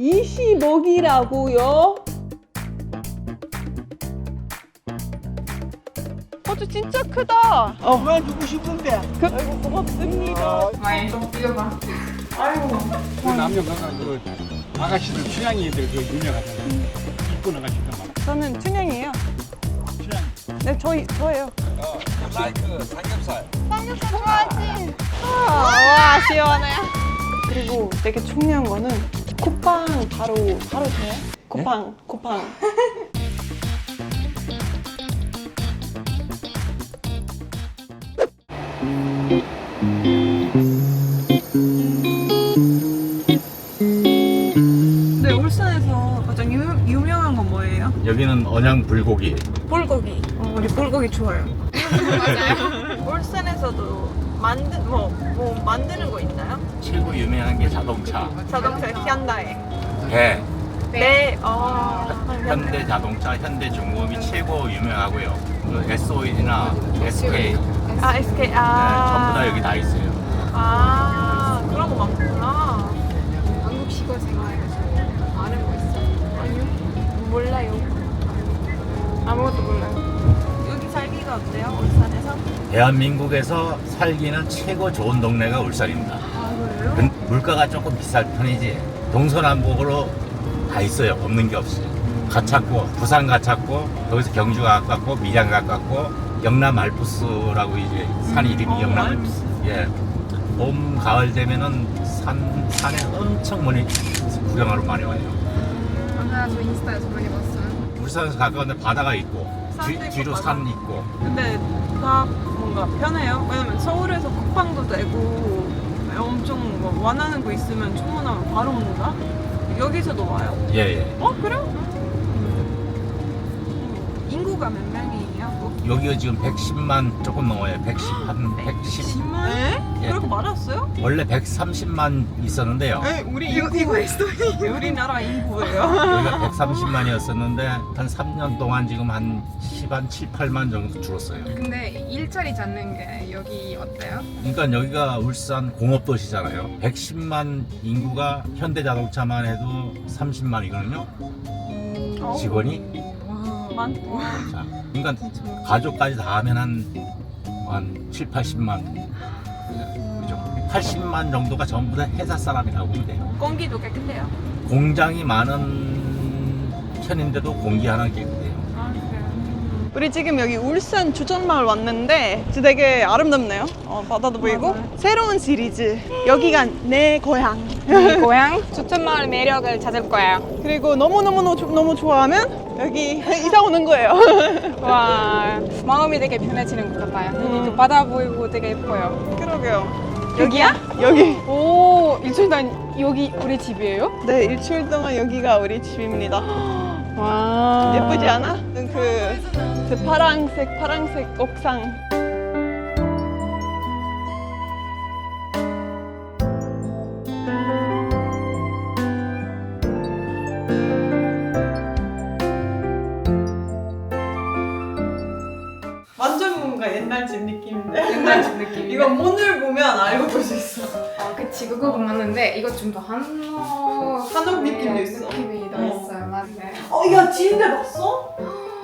20억이라고요? 호주 진짜 크다. 어, 그만 주고 싶은데. 그, 아이고 고맙습니다. 많이 이거 봐. 아이고. 그 남녀 건강 그 아가씨들 춘향이들 그 유명하잖아요. 이쁜 아가씨들 막 저는 춘향이에요. 춘향. 네, 저희 저예요. 라이크 삼겹살. 삼겹살 좋아하지. 와 시원해. 그리고 되게 중요한 거는 쿠팡 바로 바로 돼요? 쿠팡 쿠팡. 네 울산에서 가장 유, 유명한 건 뭐예요? 여기는 언양 불고기. 불고기. 어, 우리 불고기 좋아요. 맞아요. 울산에서도 만드 뭐, 뭐 만드는 거 있나요? 최고 유명한 게 자동차. 자동차 현다이. 배. 네. 어. 현대 자동차, 현대 중공업이 최고 유명하고요. 그 SOE나 SK 네, 아 SK 아. 전부 다 여기 다 있어요. 아 그런 거 많구나. 한국 시골 생활에서 아는 거 있어? 아니요. 몰라요. 아무것도 몰라요. 살기가 어때요? 울산에서? 대한민국에서 살기는 최고 좋은 동네가 울산입니다. 아 그래요? 근- 물가가 조금 비쌀 편이지 동서남북으로 다 있어요. 없는 게 없어요. 가깝고 부산 가깝고 거기서 경주가 가깝고 밀양 가깝고 영남 알프스라고 이제 산 이름이 어, 영남 알프스. 예. 봄 가을 되면은 산 산에 엄청 많이 구경하러 많이 와요. 맞아, 저 인스타에서 많이 봤어요. 울산에서 가까운데 바다가 있고 뒤, 산도 있고 뒤로 바다. 산 있고 근데 다 뭔가 편해요. 왜냐면 서울에서 쿠팡도 되고 엄청 뭐 원하는 거 있으면 주문하면 바로 온다. 여기서도 와요. 예예. 어 그래 요? 여기가 지금 110만 조금 넘어요. 110, 한 110. 10만? 네? 예. 그렇게 많았어요? 원래 130만 있었는데요. 네, 우리 인구 우리나라 인구예요. 여기가 130만이었었는데 한 3년 동안 지금 한 10, 한 7, 8만 정도 줄었어요. 근데 일자리 잡는 게 여기 어때요? 그러니까 여기가 울산 공업도시잖아요. 110만 인구가 현대자동차만 해도 30만이거든요. 직원이. 많다. 자, 그러니까 가족까지 다 하면 한, 한 7, 80만. 그죠? 80만 정도가 전부 다 회사 사람이라고 보면 돼요. 공기도 깨끗해요. 공장이 많은 편인데도 공기 하나 깨끗해요. 아, 우리 지금 여기 울산 주전마을 왔는데 진짜 되게 아름답네요. 어, 바다도 보이고 새로운 시리즈 여기가 내 고향. 고향 추천마을 매력을 찾을 거예요. 그리고 너무 너무 너무 너무 좋아하면 여기 이사 오는 거예요. 와 마음이 되게 편해지는 것 같아요. 여기도 바다 보이고 되게 예뻐요. 그러게요. 여기야? 여기. 오 일주일 단 여기 우리 집이에요? 네 일주일 동안 여기가 우리 집입니다. 와 예쁘지 않아? 그, 그 파랑색 파랑색 옥상. 볼 수 있어. 아, 그치. 그거 맞는데 이거 좀 더 한옥. 한옥 느낌도 있어. 느낌이 더 어. 있어요. 맞네. 어, 야 침대 봤어?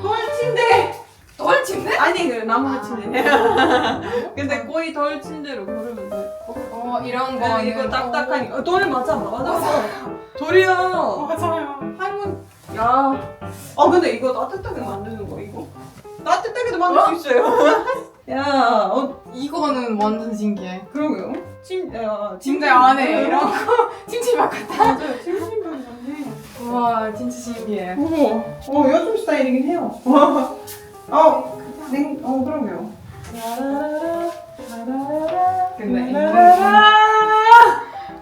덜 침대. 덜 침대? 아니 그 나무 침대. 근데 거의 덜 침대로 고르면 돼. 어, 이런 어, 거. 이거 딱딱하니까. 어, 돌 맞아, 맞아. 돌이야. 맞아요. 할머니. 야. 아 근데 이거 따뜻하게 만드는 거 이거? 따뜻하게도 만들 수 있어요. 야, 어 이거는 완전 신기해. 그러게요. 침, 야, 침대 안에 이런 거. 것 같아. 맞아요. 안에. 와, 진짜 신기해. 오, 어 요즘 스타일이긴 해요. 어, 냉, 어 그러게요. 근데.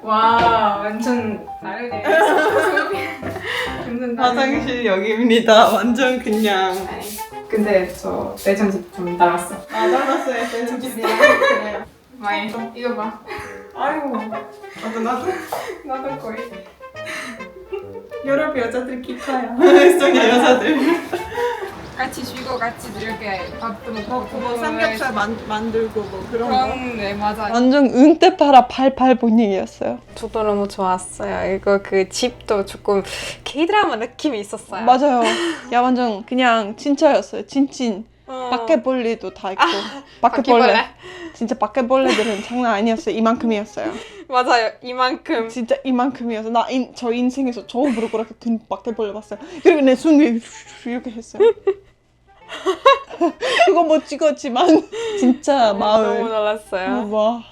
와, 완전 다르네. 완전 다르네. 화장실 여기입니다. 완전 그냥. 아니, 근데 저 내장집 좀 달았어. 아, 달랐어요. 그래요. 많이. 이거 봐. 아이고, 나도 나도. 나도 거의. 유럽 여자들 기타야. 에스토니아 여자들. 같이 쉬고 같이 이렇게 밥도 먹고 뭐 삼겹살 만, 만들고 뭐 그런 거. 그런 네 맞아요. 완전 은퇴파라 팔팔 분위기였어요. 저도 너무 좋았어요. 이거 그 집도 조금 K-드라마 느낌이 있었어요. 맞아요. 야 완전 그냥 진짜였어요. 진친. 어. 바퀴벌레도 다 있고. 바퀴벌레? 바퀴벌레. 진짜 바퀴벌레들은 장난 아니었어요. 이만큼이었어요. 맞아요. 이만큼. 진짜 이만큼이어서 나 저 인생에서 처음으로 그렇게 큰 바퀴벌레 봤어요. 그리고 내손 위에 이렇게 했어요. 그거 못 찍었지만 진짜 너무 마을. 놀랐어요. 와.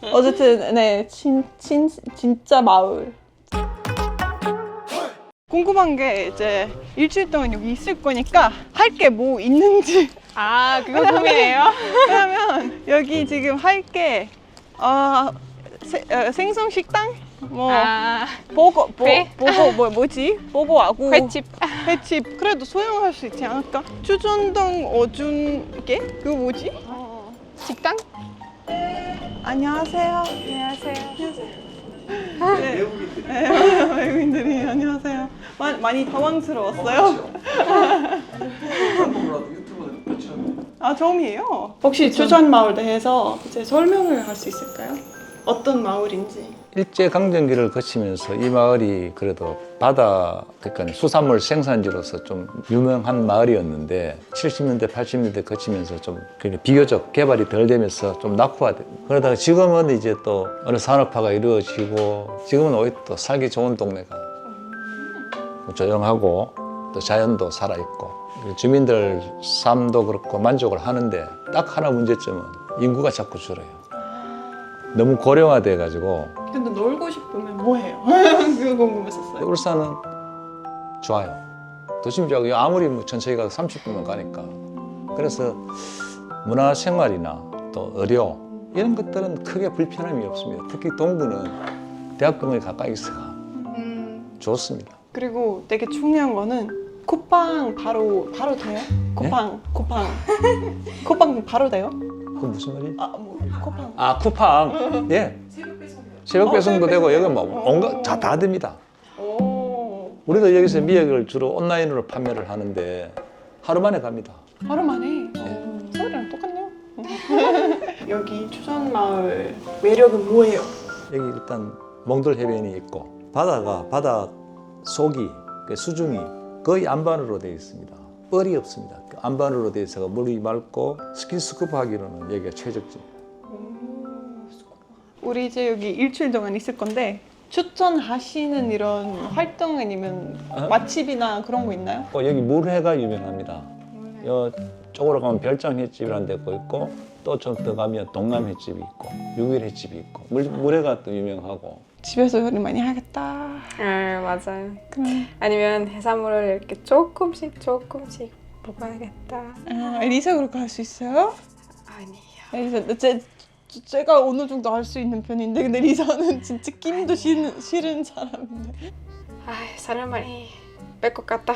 어쨌든 네, 친, 친, 진짜 마을. 궁금한 게 이제 일주일 동안 여기 있을 거니까 할 게 뭐 있는지. 아, 그거 고민해요? 왜냐면 여기 지금 할게 어, 세- 어, 생선 식당 뭐 아, 보고 보, 회? 보고 뭐 뭐지 보고하고 횟집. 횟집 그래도 소용할 수 있지 않을까? 추전동 어준게 그거 뭐지? 식당? 안녕하세요. 안녕하세요. 네. 네, 외국인들이 안녕하세요. 마, 많이 당황스러웠어요. 아 처음이에요. 혹시 추전 마을 대해서 이제 설명을 할 수 있을까요? 어떤 마을인지. 일제 강점기를 거치면서 이 마을이 그래도 바다 그러니까 수산물 생산지로서 좀 유명한 마을이었는데 70년대 80년대 거치면서 좀 비교적 개발이 덜 되면서 좀 낙후화돼 그러다가 지금은 이제 또 어느 산업화가 이루어지고 지금은 오히려 또 살기 좋은 동네가 조용하고 또 자연도 살아있고 주민들 삶도 그렇고 만족을 하는데 딱 하나 문제점은 인구가 자꾸 줄어요 너무 고령화돼 가지고 근데 놀고 싶으면 뭐 해요? 그거 궁금했었어요. 울산은 좋아요. 도심 지역이 아무리 뭐 전체가 30분만 가니까. 그래서 문화 생활이나 또 의료 이런 것들은 크게 불편함이 없습니다. 특히 동부는 대학병원이 가까이 있어가 음, 좋습니다. 그리고 되게 중요한 거는 쿠팡 바로 바로 돼요? 쿠팡 쿠팡 쿠팡 바로 돼요? 그 무슨 말이지? 아뭐 쿠팡 아 쿠팡 예. 새벽 배송도 되고 여기 뭐 온갖 다, 다 됩니다. 오 우리도 여기서 미역을 주로 온라인으로 판매를 하는데 하루 만에 갑니다. 하루 만에 오, 서울이랑 똑같네요. 여기 추천 마을 매력은 뭐예요? 여기 일단 몽돌 해변이 있고 바다가 바다 속이 그 수중이 거의 안반으로 되어 있습니다. 뻘이 없습니다. 그 안반으로 되어 있어서 물이 맑고 스킨스쿠버 하기로는 여기가 최적지. 우리 이제 여기 일주일 동안 있을 건데 추천하시는 이런 활동 아니면 어? 맛집이나 그런 거 있나요? 어, 여기 물회가 유명합니다. 여 쪽으로 가면 별장 횟집이라는 데가 있고 또 좀 더 가면 동남 횟집이 있고 육일 횟집이 있고 물, 물회가 또 유명하고 집에서 요리 많이 하겠다. 아, 맞아요. 그럼 아니면 해산물을 이렇게 조금씩 조금씩 먹어야겠다. 아, 리사 그렇게 할 수 있어요? 아니에요. 리사 제 제가 어느 정도 할 수 있는 편인데 근데 리사는 진짜 김도 싫은, 싫은 사람인데 아, 살을 많이 뺄 것 같다.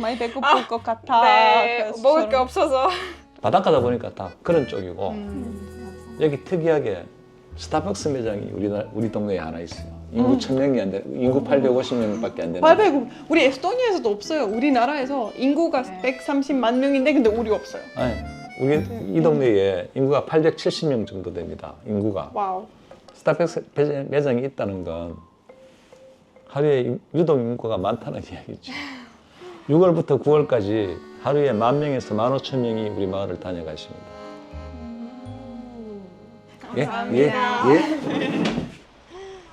많이 배고플 것 같아. 네, 그래서 먹을 게 없어서. 바닷가다 보니까 다 그런 쪽이고 음. 여기 특이하게 스타벅스 매장이 우리 나 우리 동네에 하나 있어요. 인구 1000명이 안 돼. 인구 850명밖에 안 되는. 800 우리 에스토니아에서도 없어요. 우리나라에서 인구가 130만 명인데 근데 우리 없어요. 아니, 우리 이 동네에 인구가 870명 정도 됩니다. 인구가. 와우. 스타벅스 매장- 매장이 있다는 건 하루에 유동 인구가 많다는 이야기죠. 6월부터 9월까지 하루에 만 명에서 만 오천 명이 우리 마을을 다녀가십니다. 예, 예, 예.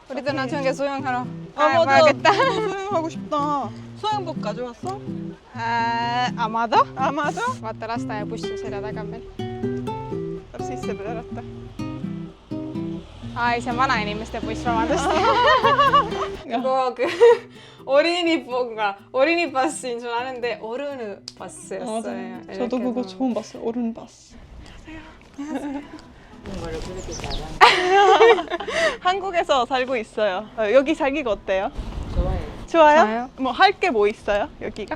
우리도 나중에 수영하러 아 맞아. 가야겠다. 수영하고 싶다. 수영복 가져왔어? 아, 아마도? 아마도? 맞다, 스타일 부시 세라다가면. 할수 있을 줄 알았다. Ai, se vanha ihmisten puisramatosta. 그거 그 어린이 뭔가 어린이 버스인 줄 아는데 어른의 버스였어요. 맞아. 저도 그거 처음 봤어요. 어른 봤어. 한국에서 살고 있어요. 어, 여기 살기가 어때요? 좋아요. 좋아요? 좋아요. 뭐 할 게 뭐 있어요? 여기가?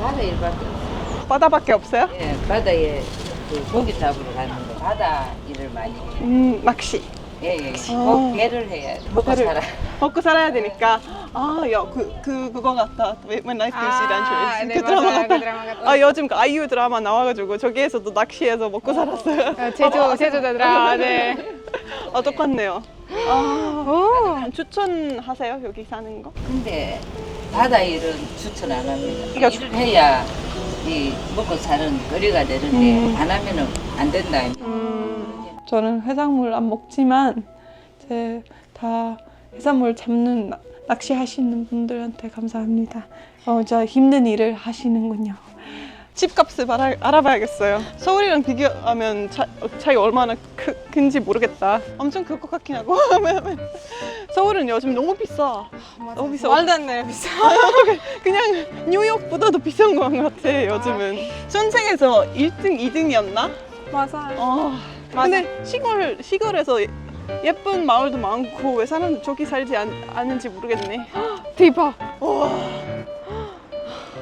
바다 일밖에 없어요. 바다밖에 없어요? 예, 바다에 그 고기 잡으러 가는 거 바다 일을 많이 해요. 음, 낚시. 예, 예. 꼭 배를 해야 돼. 먹고 배를. 살아. 먹고 살아야 되니까. 아, 야, 그, 그, 그거 같다. When Life Gives You Dangerous. 네, 그 드라마 맞아요. 같다. 그 드라마 같다. 아, 요즘 그 아이유 드라마 나와가지고 저기에서도 낚시해서 먹고 살았어요. 어, 제주 제주도 드라마. 네. 아, 똑같네요. 아, 추천하세요? 여기 사는 거? 근데 바다 일은 추천 안 합니다. 그러니까 일을 해야 이 먹고 사는 거리가 되는데 안 하면은 안 된다. 저는 해산물 안 먹지만 제다 해산물 잡는 나- 낚시 하시는 분들한테 감사합니다. 어, 저 힘든 일을 하시는군요. 집값을 알아, 알아봐야겠어요. 서울이랑 비교하면 차, 차이 얼마나 크, 큰지 모르겠다. 엄청 클 것 같긴 하고. 서울은 요즘 너무 비싸. 너무 비싸. 말도 안 돼요. 비싸. 그냥 뉴욕보다도 비싼 것 같아 요즘은. 전생에서 1등, 2등이었나? 맞아요. 어, 근데 시골 시골에서 예- 예쁜 마을도 많고 왜 사람들 저기 살지 않, 않은지 모르겠네. 대박. 와,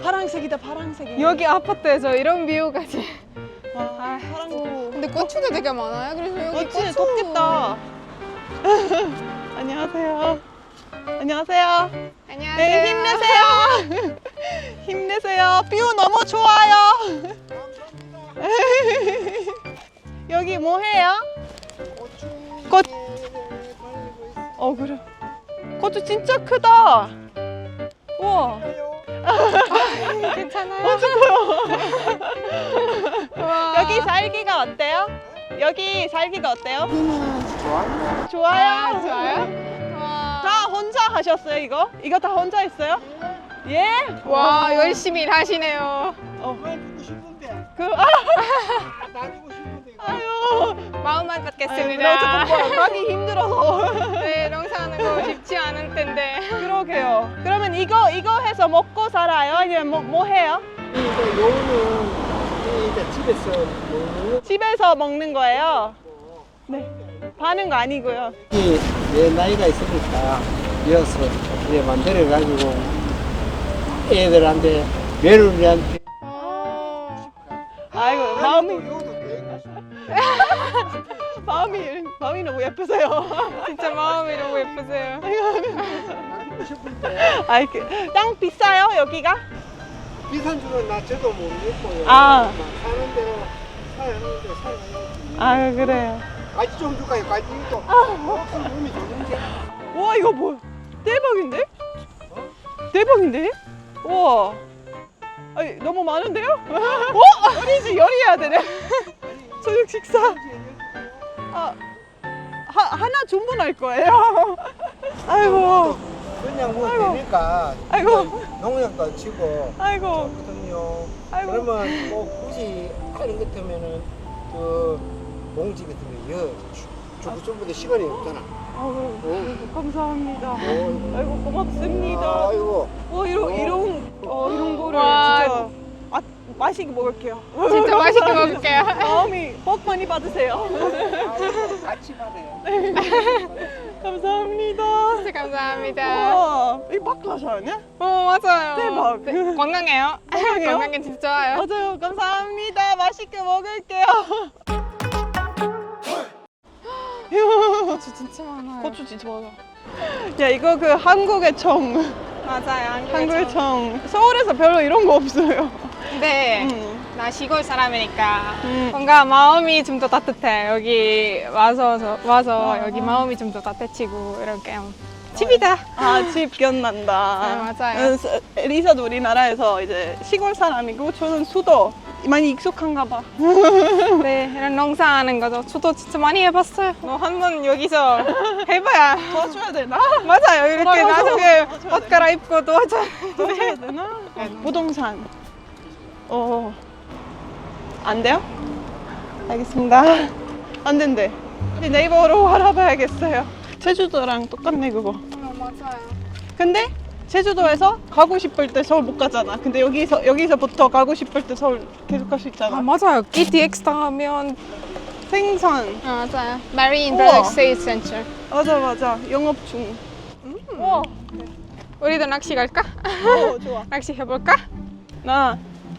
파란색이다 파란색. 여기 아파트에서 이런 뷰까지. 와, 아, 파란색. 근데 고추도 되게 많아요. 그래서 여기 어찌 덥겠다. 안녕하세요. 안녕하세요. 안녕하세요. 네, 힘내세요. 힘내세요. 뷰 너무 좋아요. 여기 뭐 해요? 꽃. 어 그래. 고추 진짜 크다. 우와. 괜찮아요. 어, 와. 여기 살기가 어때요? 여기 살기가 어때요? 좋아요. 좋아요. 아, 좋아요. 와. 다 혼자 하셨어요 이거? 이거 다 혼자 했어요? 예? 와 열심히 일하시네요. 싶은데. 그 아, 싶은데. 이거. 아유. 마음만 받겠습니다. 뭐 가기 힘들어서. 네, 농사하는 거 쉽지 않을 텐데. 그러게요. 그러면 이거 이거 해서 먹고 살아요? 아니면 뭐, 뭐 해요? 이거 요는 이제 집에서 먹는 집에서 먹는 거예요? 네. 파는 거 아니고요. 이내 나이가 있으니까 이어서 이제 만들어 가지고 애들한테 며느리한테 아이고 마음이 마음이 마음이 너무 예쁘세요. 진짜 마음이 너무 예쁘세요. 아이 그, 땅 비싸요 여기가? 비싼 줄은 나 저도 모르겠고요. 아. 사는 대로 사는데 살아야지. 아 그래요. 가지 좀 줄까요? 가지 또. 큰 몸이 좋은데. 와 이거 뭐 대박인데? 대박인데? 우와. 아니, 너무 많은데요? 어? 우리 집 요리해야 되네. 저녁 식사. 아, 하, 하나 주문할 거예요. 아이고, 그냥 뭐 아이고. 되니까 아이고. 농약도 치고 아이고, 거든요. 아이고. 그러면 뭐 굳이 하는 것 같으면은 그 봉지 같은 거 여. 주부주부도 시간이 없잖아. 아이고, 어. 감사합니다. 어. 아이고 고맙습니다. 아이고. 어 이런 이런 어 이런 거를 와. 진짜 아, 맛있게 먹을게요. 진짜 맛있게 먹을게요. 마음이 복 많이 받으세요. 같이 받아요. 감사합니다. 진짜 감사합니다. 와, 이 바클라샤 아니야? 어, 맞아요. 대박. 네, 건강해요. 건강해요? 건강에 진짜 좋아요. 맞아요. 감사합니다. 맛있게 먹을게요. 고추 진짜 많아요. 고추 진짜 많아. 야, 이거 그 한국의 청. 맞아요. 한국의 청. 서울에서 별로 이런 거 없어요. 네. 음. 나 시골 사람이니까 음. 뭔가 마음이 좀 더 따뜻해. 여기 와서 저- 와서 아. 여기 마음이 좀 더 따뜻해지고 이렇게 집이다. 아, 집 기억난다. 네, 맞아요. 어, 서- 리사도 우리나라에서 이제 시골 사람이고 저는 수도 많이 익숙한가 봐. 네, 이런 농사하는 거죠. 저도 진짜 많이 해봤어요. 뭐 한 번 여기서 해봐야 도와줘야 되나? 맞아요. 이렇게 나중에 도와줘야 옷 갈아입고 도와줘야 도와줘야 되나? 부동산. 어. 안 돼요? 알겠습니다. 안 된대. 이제 네이버로 알아봐야겠어요. 제주도랑 똑같네 그거. 어, 맞아요. 근데 제주도에서 가고 싶을 때 서울 못 가잖아. 근데 여기서 여기서부터 가고 싶을 때 서울 계속 갈수 아, 있잖아. 맞아요. ETX 당하면 생선. 아, 맞아요. Marine 우와. Relaxation Center. 맞아 맞아. 영업 중. 와. 우리도 낚시 갈까? 오 좋아. 낚시 해볼까? 나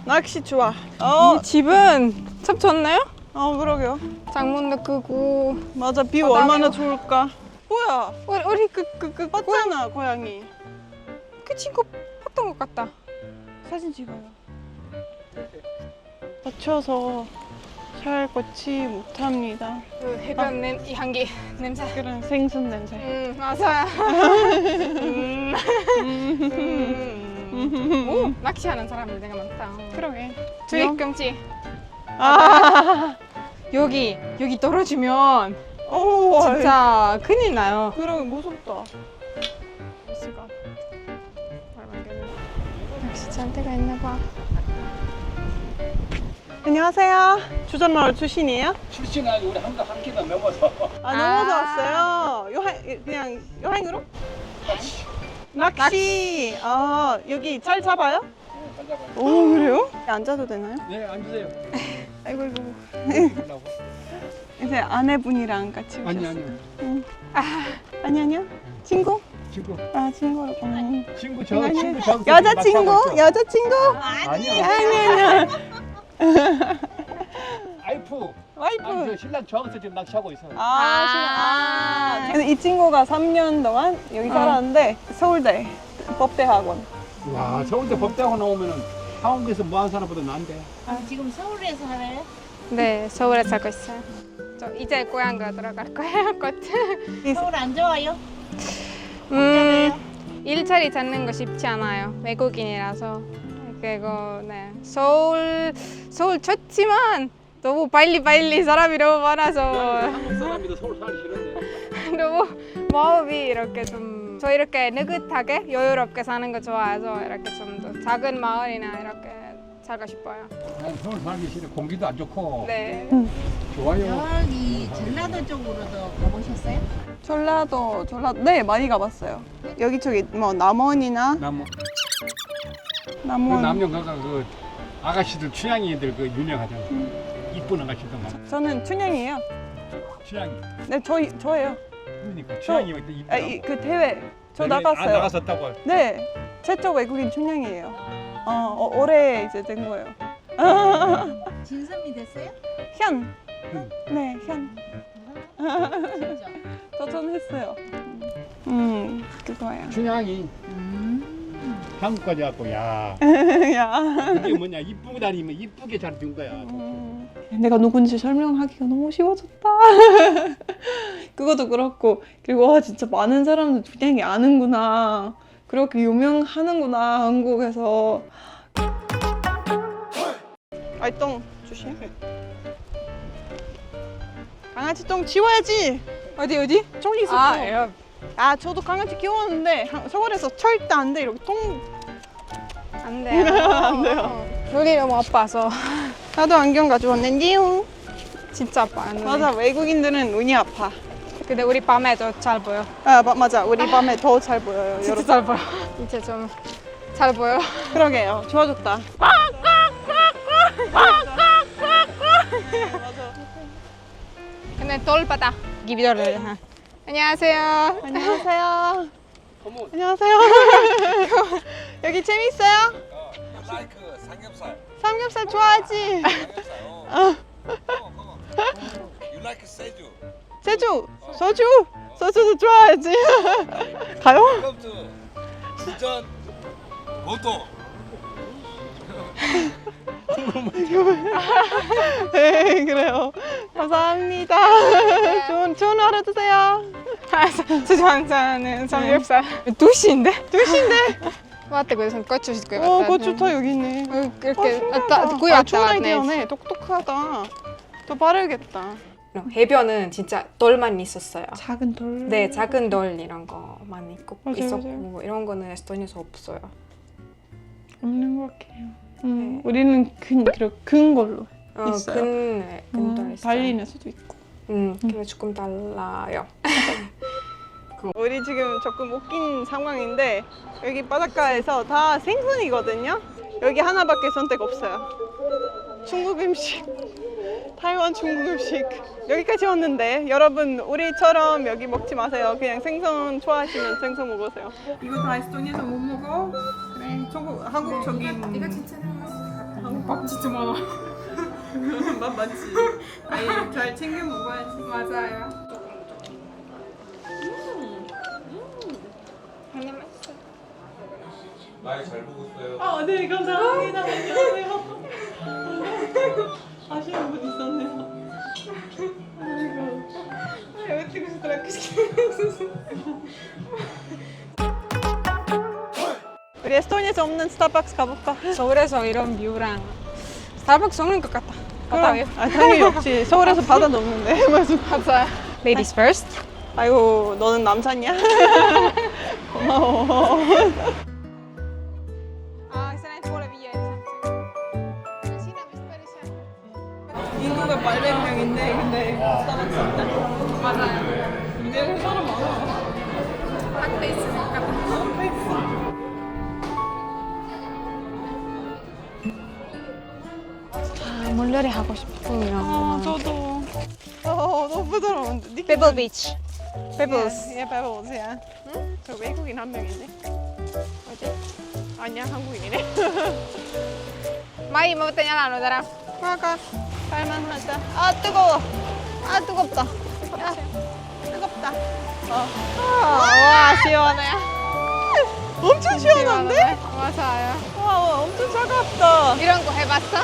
낚시 좋아. 어. 이 집은 참 좋네요. 어아 그러게요. 창문도 크고 맞아 비 어, 얼마나 좋을까. 뭐야? 우리 우리 그 그 그 봤잖아 고양이. 그 친구 봤던 것 같다. 사진 찍어요. 다쳐서 잘 걷지 못합니다. 그 해변 냄, 이 향기 냄새. 그런 생선 냄새. 음 맞아요. 음. 음. 오 낚시하는 사람들 되게 많다. 그러게. 주익 경치. 아, 여기 여기 떨어지면 오, 진짜 큰일 나요. 그러게 무섭다. 시간. 역시 잘 때가 있나 봐. 안녕하세요. 주전마을 출신이에요? 출신은 우리 한도 한 끼도 넘어서 아 넘어져 왔어요. 여행 그냥 여행으로? 낚시. 아 여기 잘 잡아요? 오 그래요? 앉아도 되나요? 네 앉으세요 아이고 아이고. 하려고. 이제 아내분이랑 같이 아니 오셨어요. 아니 아니 아니요. 친구? 친구 아 친구로. 음. 친구 저 친구 저 여자 친구? 여자 친구? 아니요 아니 아니요. 와이프 와이프. 저 신랑 저기서 지금 낚시하고 있어 아, 싫어. 아. 근데 이 친구가 3년 동안 여기 살았는데 서울대 법대 학원. 와 서울대 법대학원 나오면은 한국에서 뭐 하는 사람보다 난데 아, 지금 서울에서 살아요? 네 서울에 살고 있어요. 저 이제 고향가 들어갈 거예요 곧. 서울 안 좋아요? 음 일자리 찾는 거 쉽지 않아요. 외국인이라서. 그리고 네 서울 서울 좋지만 너무 빨리 빨리 사람이 너무 많아서. 한국 사람이도 서울 살기 싫은데. 너무 마음이 이렇게 좀 저 이렇게 느긋하게 여유롭게 사는 거 좋아해서 이렇게 좀 더 작은 마을이나 이렇게 살고 싶어요. 난 서울 살기 싫어. 공기도 안 좋고. 네. 좋아요. 여기 전라도 쪽으로도 가보셨어요? 전라도 전라도 네 많이 가봤어요. 여기 저기 뭐 남원이나 나뭐 그 남원. 남녀 가가 그 아가씨들 춘향이들 그 유명하잖아 아가씨들 많아 저는 춘향이에요. 춘향이 네, 저 저예요. 그러니까 춘향이 왜 이쁘다고 아, 이, 그 대회 저 대회- 나갔어요. 아 나갔었다고 네, 최초 외국인 춘향이에요. 어, 어 올해 이제 된 거예요. 진선미 됐어요? 현. 음. 네, 현. 진짜. 도전했어요. 음, 그거예요. 춘향이 음. 한국까지 왔고 야 야. 이게 뭐냐 이쁘게 다니면 이쁘게 잘 된 거야 음, 내가 누군지 설명하기가 너무 쉬워졌다. 그것도 그렇고 그리고 와 진짜 많은 사람들 춘향이 아는구나. 그렇게 유명하는구나 한국에서. 아이 똥 조심. 강아지 똥 치워야지. 어디 어디? 저기 있었어. 아, 에어. 아 저도 강아지 키웠는데 한- 서울에서 절대 안 돼. 이렇게 똥안 돼요. 안 돼요. 눈이 너무 아파서 나도 안경 가져왔는데요. 진짜 아파요. 눈이. 맞아 외국인들은 눈이 아파. 근데 우리 밤에도 잘 보여. 아 마- 맞아 우리 밤에 더 잘 보여요 진짜 여러분. 잘 보여. 이제 좀 잘 보여. 그러게요 좋아졌다. 근데 돌바다 기비더를. 안녕하세요. 안녕하세요. 안녕하세요. 여기 재밌어요? 라이크 삼겹살 삼겹살 좋아하지? 어. You like 세주 제주 소주 소주도 좋아하지. 가요? Welcome to 진전 보도 네 그래요. 감사합니다. 좋은 좋은 하루 되세요. 수저한자는 삼겹살. 두 시인데? 두 시인데? 맞다 그래서 고추 씻고 어 고추 다 여기 있네. 어, 이렇게 어, 신기하다. 다 구이 아, 왔다 좋은 왔네. 아이디어네. 똑똑하다. 더 빠르겠다. 해변은 진짜 돌만 있었어요. 작은 돌. 네, 작은 돌 이런 거만 있고 맞아요, 있었고 맞아요. 이런 거는 에스토니아에서 없어요. 없는 것 같아요. 음, 네. 우리는 근, 그런 근 걸로. 어, 있어요. 근, 네, 근돌 음, 있어요. 발리에서도 있고. 음, 근데 조금 달라요. 우리 지금 조금 웃긴 상황인데 여기 바닷가에서 다 생선이거든요. 여기 하나밖에 선택 없어요. 중국 음식, 타이완 중국 음식. 여기까지 왔는데 여러분 우리처럼 여기 먹지 마세요. 그냥 생선 좋아하시면 생선 먹으세요. 이거 다 에스토니아에서 못 먹어? 그래, 중국, 한국 저기. 진짜 한국 밥 진짜 많아. 맛 맞지? 아니 잘 챙겨 먹어야지. 맞아요. 많이 잘 보고 있어요. 아, 네, 감사합니다. 안녕하세요. 아시는 분 있었네요. 왜 어떻게 그렇게 우리 에스토니아에서 없는 스타벅스 가볼까? 서울에서 이런 뷰랑 스타벅스 없는 것 같다. 와요. 아, 당연히 없지. 서울에서 바다 넘는데. 맞아. 맞아요. Ladies first. 아이고, 너는 남산이야? 고마워. 인구가 800명인데, 근데 스타벅스 없다. 맞아요. 이제 사람 많아. 학대 있으니까. 아, 물놀이 하고 싶으면. 아, 저도. 어, 너무 부드러운데. 느낌 페블 비치. 페블스. 예, 페블스, 야. 응? 저 외국인 한명 있네. 어디? 아니야, 한국인이네. 마이 뭐 때냐 나노 나랑. 화가 갈만하다. 아, 뜨거워. 아, 뜨겁다. 야, 뜨겁다. 어. 와, 시원해. 엄청 시원한데? 맞아요. 와, 엄청 차갑다. 이런 거 해봤어?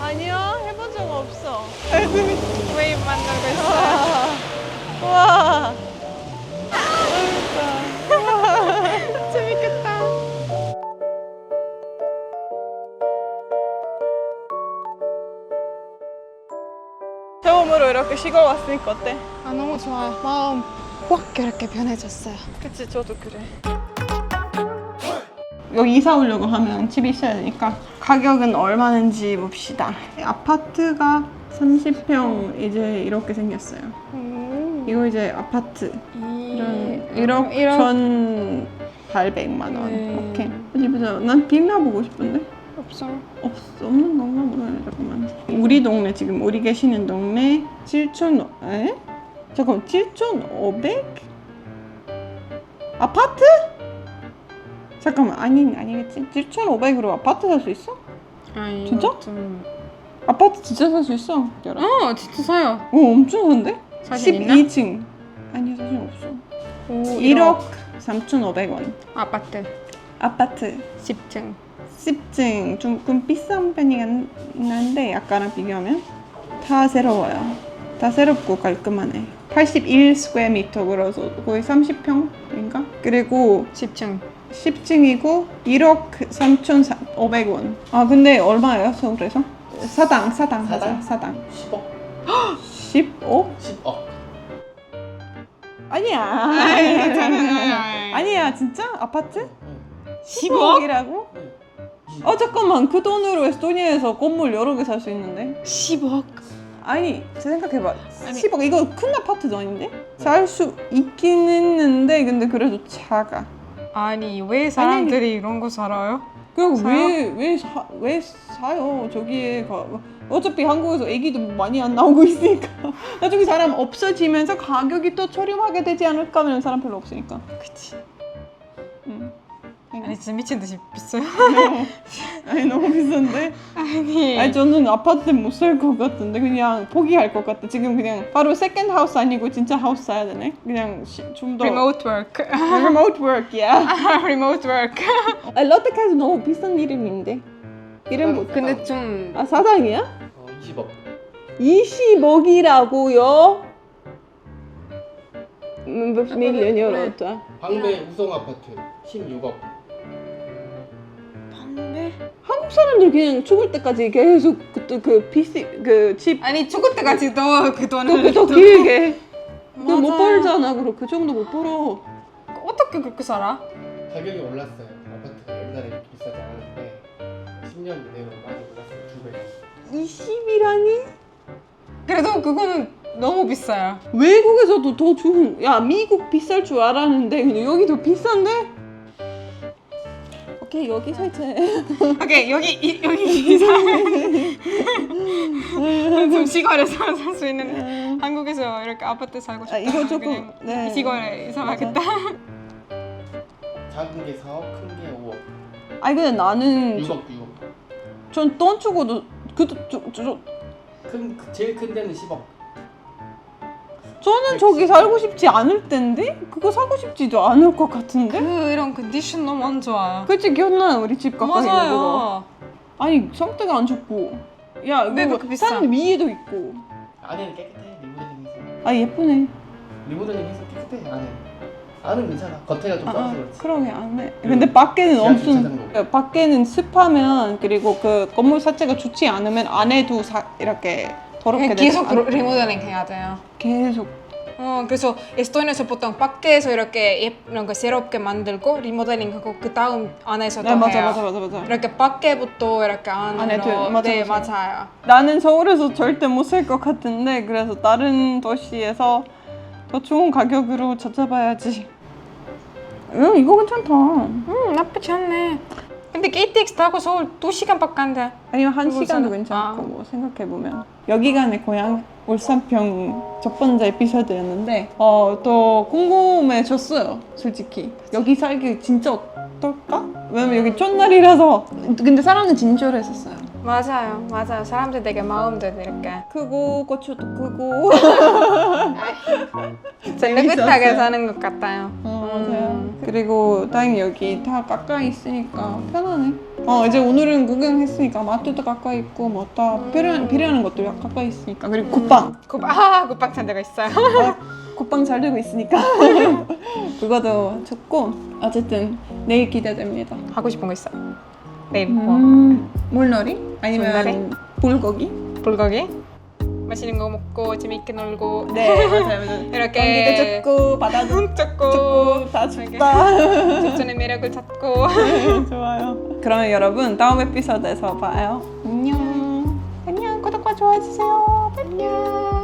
아니야, 해본 적 없어. 웨이브 만들고 있어. 와. 이렇게 시골 왔으니까 어때? 아 너무 좋아요. 마음 확 이렇게 변해졌어요. 그치, 저도 그래. 여기 이사 오려고 하면 집이 있어야 되니까 가격은 얼마인지 봅시다. 아파트가 30평 이제 이렇게 생겼어요. 이거 이제 아파트 이런 1억 천 8백만 원. 네. 오케이. 어디 보자. 난 빅나 보고 싶은데. 없어. 없 없는 건가 보네. 잠깐만. 우리 동네 지금 우리 계시는 동네 7천 에? 잠깐 7,500 아파트? 잠깐만 아니 아니겠지 7,500으로 아파트 살 수 있어? 아니 진짜? 좀... 아파트 진짜 살 수 있어? 열아? 어 진짜 사요. 오 엄청 산데? 사진 있나? 12층 아니야 사진 없어 오, 1억 3,500원 아파트 아파트 10층. 10층 조금 비싼 편이긴 한데 아까랑 비교하면 다 새로워요. 다 새롭고 깔끔하네. 81 스퀘어 미터 그래서 거의 30평인가? 그리고 10층. 10층이고 1억 3,500원. 아 근데 얼마예요 서울에서? 사당 사당 하자 사당. 10억? 10억? 10억. 아니야. 아니야 진짜 아파트? 10억이라고? 어 잠깐만 그 돈으로 에스토니아에서 건물 여러 개 살 수 있는데 10억. 아니 생각해봐 아니. 10억 이거 큰 아파트도 아닌데? 살 수 있긴 했는데 근데 그래도 작아 아니 왜 사람들이 이런 거 살아요? 그리고 사요? 왜왜 사, 왜 사요 저기에 가, 어차피 한국에서 애기도 많이 안 나오고 있으니까 나중에 사람 없어지면서 가격이 또 저렴하게 되지 않을까 하면 사람 별로 없으니까 그치. 응. 아니 진짜 미친 듯이 비싸요. 아니 너무 비싼데? 아니. 아니 저는 아파트 못 살 것 같은데 그냥 포기할 것 같아. 지금 그냥 바로 세컨드 하우스 아니고 진짜 하우스 사야 되네. 그냥 좀 더 remote work. remote work, yeah. remote work. 아, 롯데카에서 너무 비싼 이름인데. 이름 뭐? 근데 좀 아 사당이야? 어, 20억. 20억이라고요? 몇 밀리언 유로죠? 방배 우성 아파트 16억. 한국 사람들 그냥 죽을 때까지 계속 그 그 PC 그집 아니 죽을 때까지 너 그 돈을 더 길게. 그못 맞아. 벌잖아. 그럼 그 정도 못 벌어. 어떻게 그렇게 살아? 가격이 올랐어요. 아파트가 옛날에 비싸지 않았는데 10년 이내로 많이 올랐어요. 두 배. 20이라니? 그래도 그거는 너무 비싸요. 외국에서도 더 좋은 야 미국 비쌀 줄 알았는데 근데 여기 더 비싼데? 오케이 여기 살자 오케이 여기 이, 여기 이사 좀 시골에서 살 수 있는 한국에서 이렇게 아파트 살고 싶다. 아, 이거 조금, 그냥 네. 시골에 이사 가겠다. 작은 게 4억, 큰 게 5억. 아니 근데 나는 6억, 6억. 전 돈 주고도 그도 저, 큰 제일 큰 데는 10억. 저는 저기 살고 싶지 않을 텐데 그거 사고 싶지도 않을 것 같은데. 그 이런 컨디션 너무 안 좋아요. 그치 기억나 우리 집 가까이 있는 거. 맞아요. 아니 상태가 안 좋고. 야왜 이거 그렇게 비싸? 산 위에도 있고. 안에는 깨끗해. 리모델링해서. 아 예쁘네. 리모델링해서 깨끗해. 안에. 안은 괜찮아. 겉에가 좀 아, 아 그렇지. 그러게 안 해. 근데 밖에는 지하 엄청 주차장도. 밖에는 습하면 그리고 그 건물 자체가 좋지 않으면 안에도 사, 이렇게 그냥 계속 않- 리모델링 해야 돼요. 계속 어, 그래서 에스토니아에서 보통 밖에서 이렇게 예쁜 거 새롭게 만들고 리모델링하고 그 다음 안에서 또네 맞아 해요. 맞아 맞아 맞아. 이렇게 밖에부터 이렇게 안으로 안에도, 맞아, 네 맞아. 맞아요. 나는 서울에서 절대 못 살 것 같은데 그래서 다른 도시에서 더 좋은 가격으로 찾아봐야지. 응 이거 괜찮다. 음 나쁘지 않네. 근데 KTX 타고 서울 2 시간밖에 안 돼. 아니면 한 그거 시간도 있잖아. 괜찮고 아. 뭐 생각해 보면 여기가 내 고향 울산평 첫 번째 에피소드였는데 어 또 궁금해졌어요 솔직히 여기 살기 진짜 어떨까? 왜냐면 여기 첫날이라서 근데 사람은 진절했었어요 맞아요, 맞아요. 사람들 되게 마음도 이렇게 크고 고추도 크고 셀레브리하게 사는 것 같아요. 어, 음. 맞아요. 그리고 다행히 여기 다 가까이 있으니까 편하네 어 이제 오늘은 구경했으니까 마트도 가까이 있고 뭐 다 필요한, 필요한 것도 가까이 있으니까. 그리고 국방 굿, 아, 굿빵 찬 데가 있어요. 국방 잘 되고 있으니까. 그거도 좋고. 어쨌든 내일 기대됩니다. 하고 싶은 거 있어요. 내일 뭐. 음, 물놀이? 아니면 물놀이? 불고기? 불고기 맛있는 거 먹고 재밌게 놀고 네 맞아요. 이렇게 공기도 좋고 바다도 쫓고 좋고 다 좋다. 조선의 매력을 찾고 좋아요. 그러면 여러분 다음 에피소드에서 봐요. 안녕. 안녕 구독과 좋아해 주세요. 안녕.